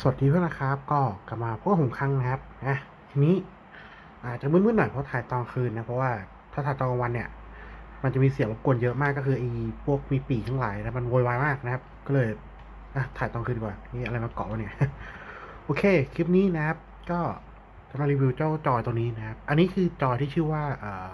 สวัสดีเพื่อนนะครับ ก็กลับมาพวกผมครั้งนะครับนะทีนี้อาจจะมืดๆหน่อยเพราะถ่ายตอนคืนนะเพราะว่าถ้าถ่ายตอนกลางวันเนี่ย มันจะมีเสียงรบกวนเยอะมากก็คือไอ้พวกมีปีกทั้งหลายนะมันโวยวายมากนะครับ ก็เลยอะถ่ายตอนคืนดีกว่านี่อะไรมาเกาะวะเนี่ยโอเคคลิปนี้นะครับ ก็จะมารีวิวเจ้าจอยตัวนี้นะครับ อันนี้คือจอยที่ชื่อว่าเอ่อ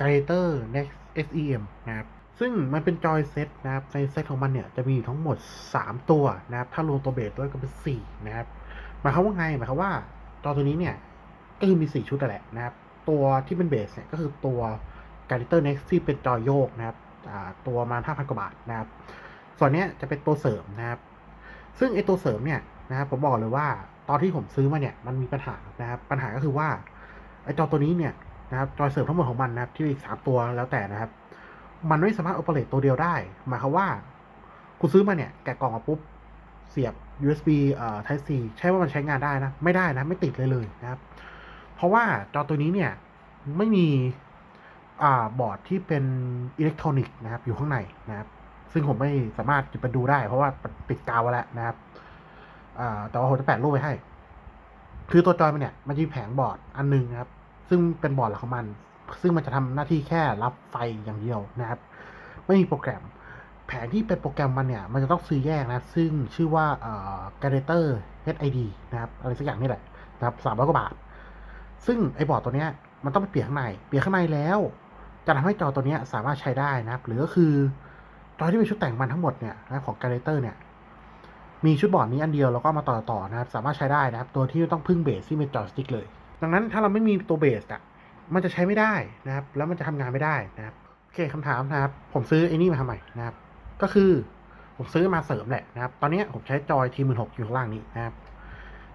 g a t o r Next SEM นะครับ ซึ่งมันเป็นจอยเซตนะครับ ในเซตของมันเนี่ยจะมีอยู่ทั้งหมด 3 ตัวนะครับ ถ้ารวมตัวเบสด้วยก็เป็น 4 นะครับ หมายความว่าไง หมายความว่าจอตัวนี้เนี่ย ก็คือมี 4 ชุดแหละนะครับ ตัวที่เป็นเบสเนี่ยก็คือตัว g a t o r Next ที่เป็นจอยโยกนะครับ ตัวประมาณ5,000กว่าบาทนะครับ ส่วนนี้จะเป็นตัวเสริมนะครับ ซึ่งไอตัวเสริมเนี่ยนะครับผมบอกเลยว่าตอนที่ผมซื้อมาเนี่ยมันมีปัญหานะครับ ปัญหาก็คือว่าไอจอตัวนี้เนี่ยนะครับจอยเสริมทั้งหมดของมันนะครับที่อีกสามตัวแล้วแต่นะครับ มันไม่สามารถ operate ตัวเดียวได้ หมายความว่า คุณซื้อมาเนี่ย แกะกล่องมาปุ๊บ เสียบ USB เอ่อ Type C ใช่ว่ามันใช้งานได้นะ ไม่ได้นะ ไม่ติดเลยเลยนะครับ เพราะว่าจอตัวนี้เนี่ย ไม่มี อ่า บอร์ดที่เป็นอิเล็กทรอนิกส์นะครับ อยู่ข้างในนะครับ ซึ่งผมไม่สามารถจะไปดูได้ เพราะว่าติดกาวไว้แล้วนะครับ อ่า แต่ว่าผมจะแปะรูปไว้ให้ คือตัวจอยมันเนี่ย มันจะมีแผงบอร์ดอันหนึงนะครับ ซึ่งเป็นบอร์ดหลักของมัน ซึ่งมันจะทำหน้าที่แค่รับไฟอย่างเดียวนะครับ ไม่มีโปรแกรม แผงที่เป็นโปรแกรมมันเนี่ย มันจะต้องซื้อแยกนะ ซึ่งชื่อว่าเอ่อ g a d a t o r HID นะครับ อะไรสักอย่างนี่แหละนะครับสามร้อยกว่าบาท ซึ่งไอ้บอร์ดตัวเนี้ยมันต้องไปเปลี่ยนข้างใน เปลี่ยนข้างในแล้ว จะทำให้จอตัวเนี้ยสามารถใช้ได้นะครับ หรือก็คือจอที่เป็นชุดแต่งมันทั้งหมดเนี่ยนะของ g a d a t o r เนี่ยมีชุดบอร์ดนี้อันเดียวแล้วก็มาต่อต่อนะครับ สามารถใช้ได้นะครับ ตัวที่ต้องพึ่งเบสที่เป็นจอสติ๊กเลย ดังนั้นถ้าเราไม่มีตัวเบสอะ มันจะใช้ไม่ได้นะครับ แล้วมันจะทำงานไม่ได้นะครับโอเคคำถามนะครับ ผมซื้อไอ้นี่มาทำไมนะครับ ก็คือผมซื้อมาเสริมแหละนะครับ ตอนนี้ผมใช้จอยทีหมื่นหกอยู่ข้างล่างนี้นะครับ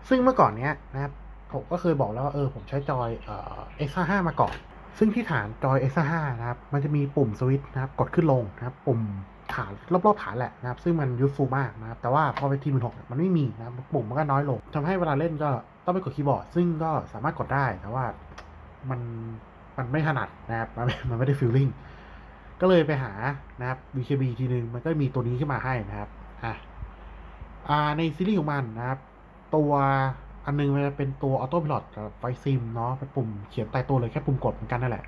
ซึ่งเมื่อก่อนเนี้ยนะครับผมก็เคยบอกแล้วว่าเออผมใช้จอยเอ่อ X55 มาก่อน ซึ่งที่ฐานจอย X55 นะครับ มันจะมีปุ่มสวิตช์นะครับ กดขึ้นลงนะครับ ปุ่มฐานรอบๆฐานแหละนะครับ ซึ่งมันยูสฟูมากนะครับ แต่ว่าพอไปทีหมื่นหกมันไม่มีนะครับปุ่มมันก็น้อยลงทำให้เวลาเล่นก็ต้องไปกดคีย์บอร์ด ซึ่งก็สามารถกดได้แต่ว่า มันมันไม่ถนัดนะครับ มันไม่มันไม่ได้ฟีลลิ่ง ก็เลยไปหานะครับ BKB ทีนึงมันก็มีตัวนี้ขึ้นมาให้นะครับ อะอ่าในซีรีส์ของมันนะครับ ตัวอันนึงมันจะเป็นตัวออโต้พ i ล o t กับไฟซิมเนาะเป็นปุ่มเขียนใต้ตัวเลยแค่ปุ่มกดเหมือนกันนั่นแหละ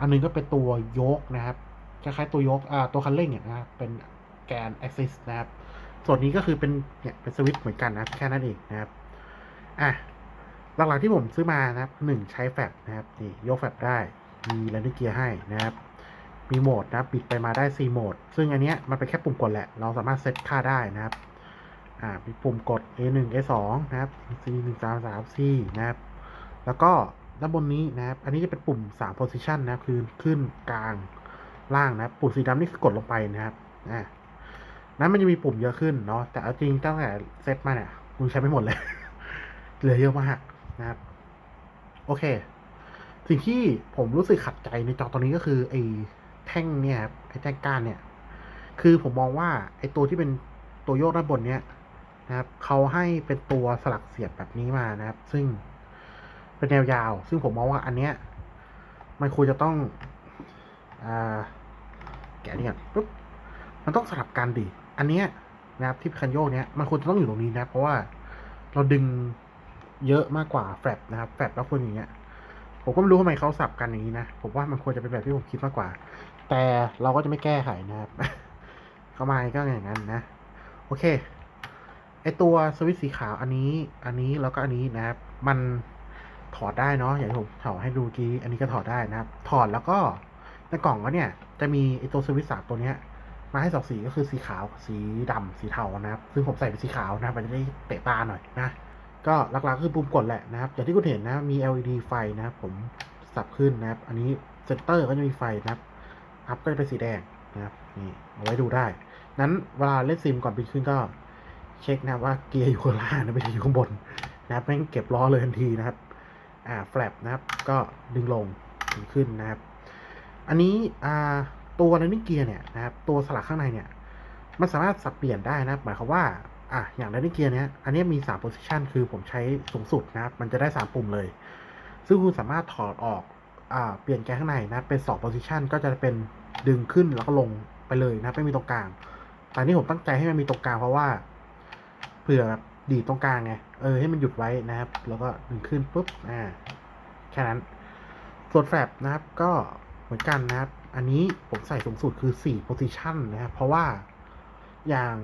อันนึงก็เป็นตัวยกนะครับคล้ายๆตัวยกอ่าตัวคันเร่งเนี่ยนะครับเป็นแกน Axis นะครับ ส่วนนี้ก็คือเป็นเนี่ยเป็นสวิตช์เหมือนกันนะแค่นั้นเองนะครับ อะ หลักๆที่ผมซื้อมานะครับหนึ่งใช้แฟลชนะครับนี่ยกแฟลชได้มีแลนดิ้งเกียร์ให้นะครับ มีโหมดนะปิดไปมาได้ 4 โหมด ซึ่งอันเนี้ยมันเป็นแค่ปุ่มกดแหละ เราสามารถเซตค่าได้นะครับอ่ามีปุ่มกด A1 A2 นะครับ C 1 3 3 C นะครับ แล้วก็ด้านบนนี้นะครับ อันนี้จะเป็นปุ่ม 3 position นะครับ คือขึ้นกลางล่างนะปุ่มสีดำนี่คือกดลงไปนะครับอ่านั้นมันจะมีปุ่มเยอะขึ้นเนาะแต่เอาจริงตั้งแต่เซตมาเนี่ยกูใช้ไม่หมดเลย เหลือเยอะมาก นะครับ โอเค สิ่งที่ผมรู้สึกขัดใจในจอตัวนี้ก็คือไอ้แท่งเนี่ยครับไอ้แท่งก้านเนี่ย คือผมมองว่าไอ้ตัวที่เป็นตัวโยกด้านบนเนี้ยนะครับเขาให้เป็นตัวสลักเสียบแบบนี้มานะครับ ซึ่งเป็นแนวยาว ซึ่งผมมองว่าอันเนี้ยมันควรจะต้องอแกะนี่ก่อนปุ๊บมันต้องสลับกันดิอันเนี้ยนะครับที่คันโยกเนี้ยมันควรจะต้องอยู่ตรงนี้นะเพราะว่าเราดึง เยอะมากกว่าแฟลปนะครับแฟลปแล้วควรอย่างเงี้ย ผมก็ไม่รู้ทำไมเขาสับกันอย่างนี้นะ ผมว่ามันควรจะเป็นแบบที่ผมคิดมากกว่า แต่เราก็จะไม่แก้ไขนะครับ เข้ามาก็อย่างนั้นนะ โอเค ไอตัวสวิตช์สีขาวอันนี้ อันนี้แล้วก็อันนี้นะครับ มันถอดได้เนาะ อย่างที่ผมถอดให้ดูกี้ อันนี้ก็ถอดได้นะครับ ถอดแล้วก็ในกล่องก็เนี่ย จะมีไอตัวสวิตช์สามตัวเนี้ยมาให้สองสีก็คือสีขาว สีดำสีเทานะครับ ซึ่งผมใส่เป็นสีขาวนะครับมันจะได้เตะตาหน่อยนะ ก็หลักๆคือปุ่มกดแหละนะครับอย่างที่คุณเห็นนะมี LED ไฟนะครับผมสับขึ้นนะครับ อันนี้เซนเตอร์ก็จะมีไฟนะครับอัพก็จะเป็นสีแดงนะครับนี่เอาไว้ดูได้ นั้นเวลาเล่นซิมก่อนบินขึ้นก็เช็คนะว่าเกียร์อยู่ข้างล่างนะไม่ใช่อยู่ข้างบนนะครับไม่งั้นเก็บล้อเลยทันทีนะครับอ่าแฟลปนะครับก็ดึงลงดึงขึ้นนะครับ อันนี้อ่าตัวนันนิ่งเกียร์เนี่ยนะครับตัวสลักข้างในเนี่ย มันสามารถสับเปลี่ยนได้นะหมายความว่า อะอย่าง landing gear เนี้ยอันเนี้ยมี3 position คือผมใช้สูงสุดนะครับมันจะได้ 3 ปุ่มเลย ซึ่งคุณสามารถถอดออกอ่าเปลี่ยนแกนข้างในนะเป็น 2 position ก็จะเป็นดึงขึ้นแล้วก็ลงไปเลยนะไม่มีตรงกลาง แต่นี่ผมตั้งใจให้มันมีตรงกลางเพราะว่าเผื่อแบบดีตรงกลางไงเออให้มันหยุดไว้นะครับ แล้วก็ดึงขึ้นปุ๊บอ่าแค่นั้นส่วนแฟลปนะครับก็เหมือนกันนะครับ อันนี้ผมใส่สูงสุดคือ4 position นะครับเพราะว่าอย่าง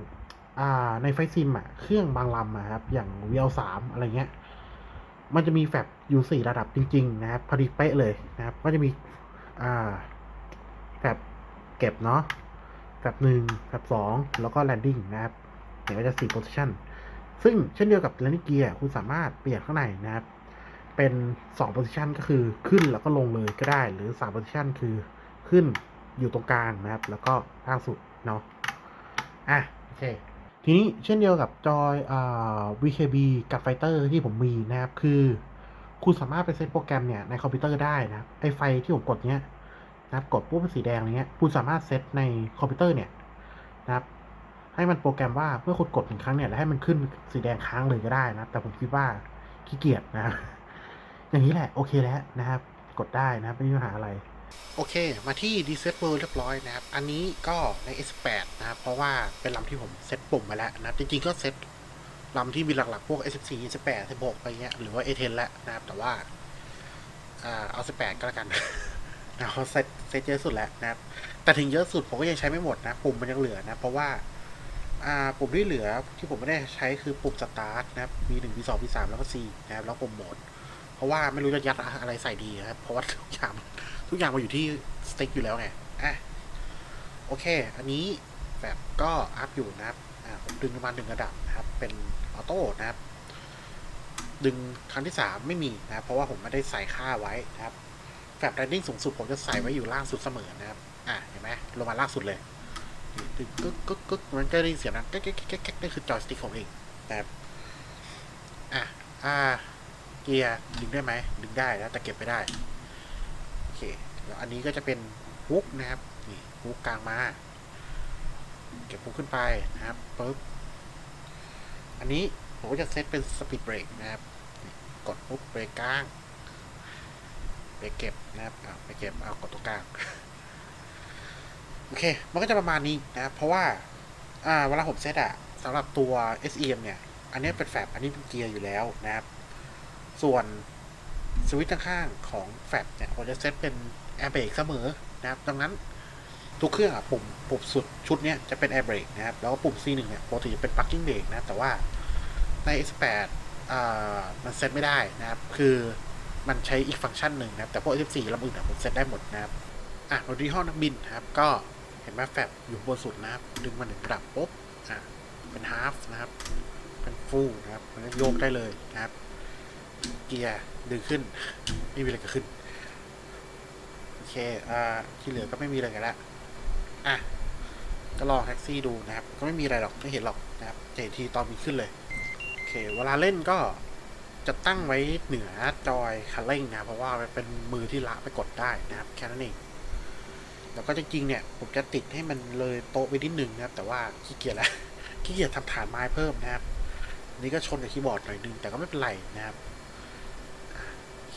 ในไฟซิมอะเครื่องบางลำอะครับ อย่าง VL3 อะไรเงี้ย มันจะมีแฟลปอยู่4ระดับจริง ๆ นะครับ พอดีเป๊ะเลยนะครับ ก็จะมีอ่าแฟลปเก็บเนาะแฟลปหนึ่งแฟลปสองแล้วก็แลนดิ้งนะครับเดี๋ยวจะ4 position ซึ่งเช่นเดียวกับ landing gear คุณสามารถเปลี่ยนข้างในนะครับ เป็น2 position ก็คือขึ้นแล้วก็ลงเลยก็ได้ หรือ3 position คือขึ้นอยู่ตรงกลางนะครับ แล้วก็ล่างสุดเนาะอะโอเค ทีนี้เช่นเดียวกับจอยอ่า VKB กับไฟเตอร์ที่ผมมีนะครับ คือคุณสามารถไปเซตโปรแกรมเนี่ยในคอมพิวเตอร์ได้นะไอไฟที่ผมกดเนี้ยนะครับกดปุ๊บเป็นสีแดงอะไรเงี้ยคุณสามารถเซตในคอมพิวเตอร์เนี่ยนะครับ ให้มันโปรแกรมว่าเมื่อคุณกดหนึ่งครั้งเนี่ยแล้วให้มันขึ้นสีแดงค้างเลยก็ได้นะ แต่ผมคิดว่าขี้เกียจนะครับ อย่างนี้แหละโอเคแล้วนะครับ กดได้นะไม่มีปัญหาอะไร โอเค มาที่ Reset World เรียบร้อยนะครับ อันนี้ก็ใน S8 นะครับ เพราะว่าเป็นลำที่ผมเซตปุ่มมาแล้วนะครับจริงๆ ก็เซตลำที่มีหลักๆ พวก S14 S8 16ไปเงี้ย หรือว่า A10 แล้วนะครับ แต่ว่าอ่าเอา 18 ก็แล้วกันนะเขาเซตเซตเยอะสุดแล้วนะครับ แต่ถึงเยอะสุดผมก็ยังใช้ไม่หมดนะ ปุ่มมันยังเหลือนะ เพราะว่าปุ่มที่เหลือที่ผมไม่ได้ใช้คือปุ่มสตาร์ทนะครับมี1มี2มี3แล้วก็ C นะครับ แล้วปุ่มโหมด เพราะว่าไม่รู้จะยัดอะไรใส่ดีนะครับ เพราะว่าทุกอย่าง ทุกอย่างมาอยู่ที่สติ๊กอยู่แล้วไงอะโอเค อันนี้แบบก็อัพอยู่นะครับอ่าผมดึงประมาณหนึ่งระดับนะครับ เป็นออโต้นะครับ ดึงครั้งที่สามไม่มีนะเพราะว่าผมไม่ได้ใส่ค่าไว้นะครับแฟบแรนดิ้งสูงสุดผมจะใส่ไว้อยู่ล่างสุดเสมอนะครับ อะเห็นไหมลงมาล่างสุดเลยดึงกึกกึกกึกมันก็ได้เสียงนะแก๊กแก๊กแก๊กแก๊กนี่คือจอยสติ๊กของเองนะครับอะอ่าเกียร์ดึงได้ไหมดึงได้นะแต่เก็บไม่ได้ เคแล้วอันนี้ก็จะเป็นฮุกนะครับนี่ฮุกกลางมา เก็บฮุกขึ้นไปนะครับปึ๊บอันนี้ผมก็จะเซตเป็นสปีดเบรกนะครับ กดปุ๊บเบรกกลางเบรกเก็บนะครับเอาไปเก็บเอากดตรงกลางโอเค มันก็จะประมาณนี้นะครับ เพราะว่า อ่า เวลาผมเซตอะสำหรับตัว SEM เนี่ย อันนี้เป็นแฟบอันนี้เป็นเกียร์อยู่แล้วนะครับ ส่วน สวิตช์ข้างๆของแฟบเนี่ยผมจะเซตเป็นแอร์เบรกเสมอนะครับดังนั้นทุกเครื่องอะปุ่มปุ่มสุดชุดเนี้ยจะเป็นแอร์เบรกนะครับ แล้วก็ปุ่ม C1 เนี่ยปกติจะเป็น parking brake นะ แต่ว่าใน S8 อ่ามันเซตไม่ได้นะครับ คือมันใช้อีกฟังก์ชันหนึ่งนะครับ แต่พวก S4 ลำอื่นอะผมเซตได้หมดนะครับ อะมาดูที่ห้องนักบินนะครับ ก็เห็นไหมแฟบอยู่บนสุดนะครับ ดึงมาหนึ่งระดับปุ๊บ อะ เป็น half นะครับ เป็น full นะครับ มันโยกได้เลยนะครับ เกียร์ดึงขึ้น ไม่มีอะไรเกิดขึ้น โอเค อ่า ที่เหลือก็ไม่มีอะไรกันละ อะ ก็ลองแท็กซี่ดูนะครับ ก็ไม่มีอะไรหรอก ไม่เห็นหรอกนะครับจะเห็นทีตอนมีขึ้นเลย โอเค เวลาเล่นก็จะตั้งไว้เหนือจอยคันเร่งนะ เพราะว่าเป็นมือที่ละไปกดได้นะครับ แค่นั้นเอง แล้วก็จริงๆเนี่ย ผมจะติดให้มันเลยโต๊ะไปนิดนึงนะครับ แต่ว่าขี้เกียจแล้วขี้เกียจทำฐานไม้เพิ่มนะครับนนี้ก็ชนกับคีย์บอร์ดหน่อยนึงแต่ก็ไม่เป็นไรนะครับ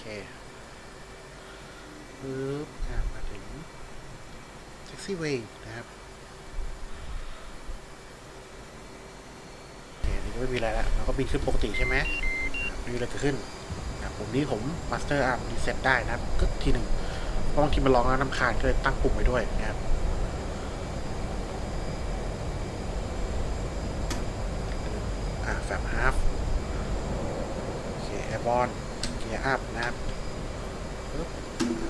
เคปึ๊บมาถึง taxi way นะครับโอเคนนี้ก็ไม่มีอะไรแล้วเราก็บินขึ้นปกติใช่ไหมอะไม่มีอะไรเกิดขึ้นอะผมนี้ผม master arm reset ได้นะครับกึกทีหนึ่งเพราะบางทีมันร้องแล้วนำคาญก็เลยตั้งปุ่มไว้ด้วยนะครับอะแฟบฮาฟโอเคแอร์บอลเกียร์อัพนะครับปึ๊บ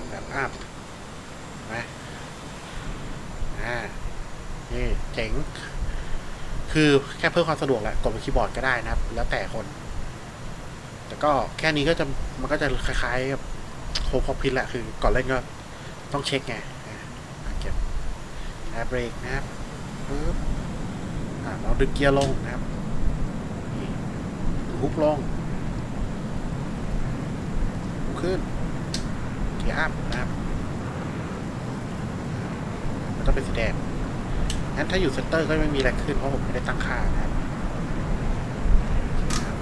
แบบอัพเห็นไหมอ่า นี่ เจ๋ง คือแค่เพิ่มความสะดวกแหละกดบนคีย์บอร์ดก็ได้นะครับ แล้วแต่คน แต่ก็แค่นี้ก็จะมันก็จะคล้ายๆกับโฮมคอพิวแหละคือ ก่อนเล่นก็ต้องเช็คไงเก็บแอร์เบรกนะครับปึ๊บเราดึงเกียร์ลงนะครับฮุกลงฮุกขึ้นเกียร์อัพนะครับ มันต้องเป็นสีแดง งั้นถ้าอยู่เซนเตอร์ก็ไม่มีอะไรขึ้นเพราะผมไม่ได้ตั้งค่านะครับ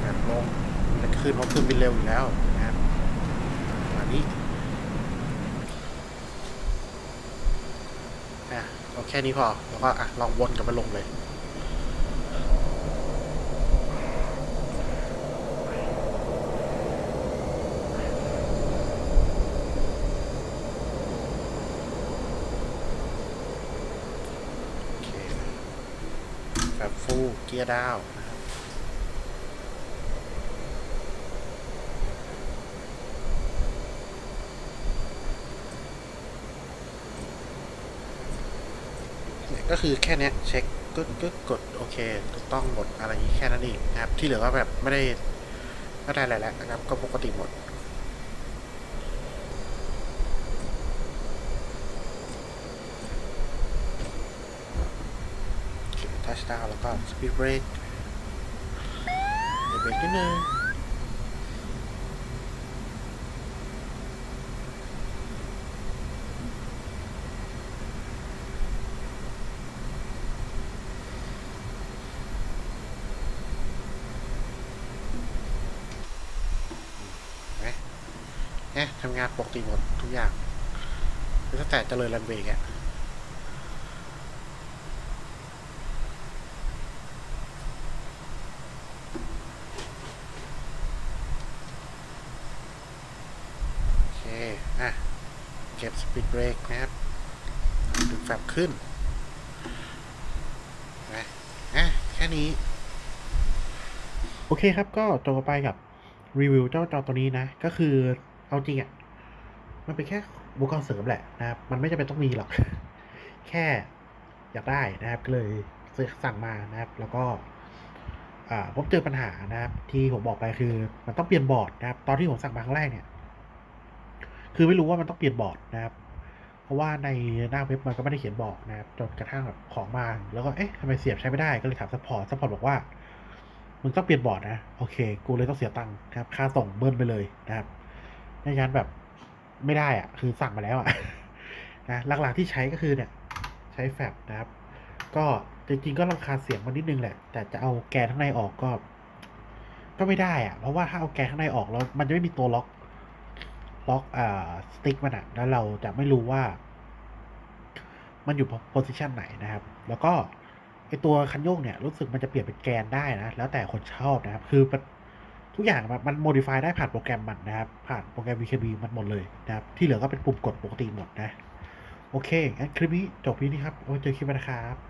แบบลงมีอะไรขึ้นเพราะขึ้นบินเร็วอยู่แล้วนะครับประมานี้อะเอาแค่นี้พอ แล้วก็อะลองวนกลับมาลงเลย แบบฟูล เกียร์ดาวนะครับเนี่ยก็คือแค่เนี้ยเช็คกึ๊กกึ๊กกดโอเคถูกต้องหมดอะไรนี้แค่นั้นเองนะครับ ที่เหลือก็แบบไม่ได้ไม่ได้อะไรแล้วนะครับก็ปกติหมด ชดาวแล้วก็สปีดเบรกเดี๋ยวเบรกนิดนึงเห็นไหมเนี่ยทำงานปกติหมดทุกอย่างตั้งแต่เจริญรันเวย์อะ โอเค อะ เก็บส ปีดเบรกนะครับดึงแฟบขึ้นนะอะแค่นี้ โอเคครับก็จบไปกับรีวิวเจ้าจอตัวนี้นะ ก็คือเอาจริงอะ มันเป็นแค่บุกรณ์เสริมแหละนะครับ มันไม่จำเป็นต้องมีหรอก แค่อยากได้นะครับก็เลยซื้อสั่งมานะครับ แล้วก็ผมเจอปัญหานะครับ ที่ผมบอกไปคือ มันต้องเปลี่ยนบอร์ดนะครับ ตอนที่ผมสั่งมาครั้งแรกเนี่ย คือไม่รู้ว่ามันต้องเปลี่ยนบอร์ดนะครับ ราะว่าในหน้าเว็บมันก็ไม่ได้เขียนบอกนะครับจนกระทั่งแบบของมา แล้วก็เอ๊ะทำไมเสียบใช้ไม่ได้ก็เลยถามซัพพอร์ตซัพพอร์ตบอกว่ามึงต้องเปลี่ยนบอร์ดนะโอเค กูเลยต้องเสียตังค์นะครับค่าส่งเบิ้ลไปเลยนะครับในยันแบบไม่ได้อะคือสั่งมาแล้วอะนะหลักๆที่ใช้ก็คือเนี่ยใช้แฟบนะครับ ก็จริงๆก็รำคาเสียงมันนิดนึงแหละ แต่จะเอาแกนข้างในออกก็ ก็ไม่ได้อะเพราะว่าถ้าเอาแกนข้างในออกแล้ว มันจะไม่มีตัวล็อก ล็อกอ่าสติ๊กมันอะแล้วเราจะไม่รู้ว่า มันอยู่โพสิชันไหนนะครับ แล้วก็ไอตัวคันโยกเนี่ยรู้สึกมันจะเปลี่ยนเป็นแกนได้นะ แล้วแต่คนชอบนะครับ คือมันทุกอย่างมันมันโมดิฟายได้ผ่านโปรแกรมมันนะครับ ผ่านโปรแกรม VKB มันหมดเลยนะครับ ที่เหลือก็เป็นปุ่มกดปกติหมดนะ โอเคงั้นคลิปนี้จบที่นี่ครับโอ้เจอคลิปหน้านะครับ